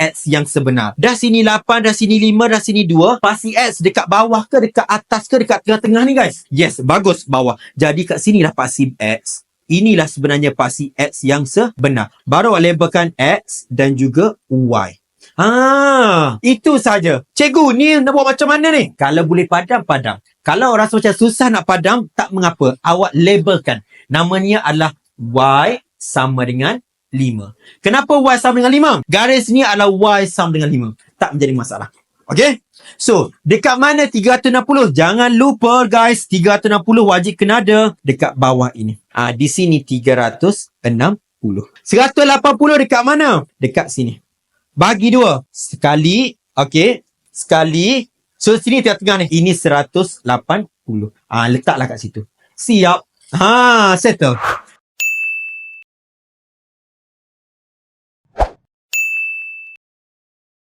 X yang sebenar. Dah sini 8, dah sini 5, dah sini 2. Pasti X dekat bawah ke, dekat atas ke, dekat tengah-tengah ni guys? Yes, bagus bawah. Jadi kat sinilah pasti X. Inilah sebenarnya pasti X yang sebenar. Baru awak labelkan X dan juga Y. Ah, itu saja. Cikgu, ni nak buat macam mana ni? Kalau boleh padam, padam. Kalau rasa macam susah nak padam, tak mengapa. Awak labelkan. Namanya adalah Y sama dengan 5. Kenapa Y sama dengan 5? Garis ni adalah Y sama dengan 5. Tak menjadi masalah. Okay? So, dekat mana 360? Jangan lupa guys, 360 wajib kena ada dekat bawah ini. Ah, di sini 360. 180 dekat mana? Dekat sini. Bagi dua. Sekali, okay. Sekali. So, sini tengah-tengah ni. Ini 180. Ah, letaklah kat situ. Siap. Ha, settle.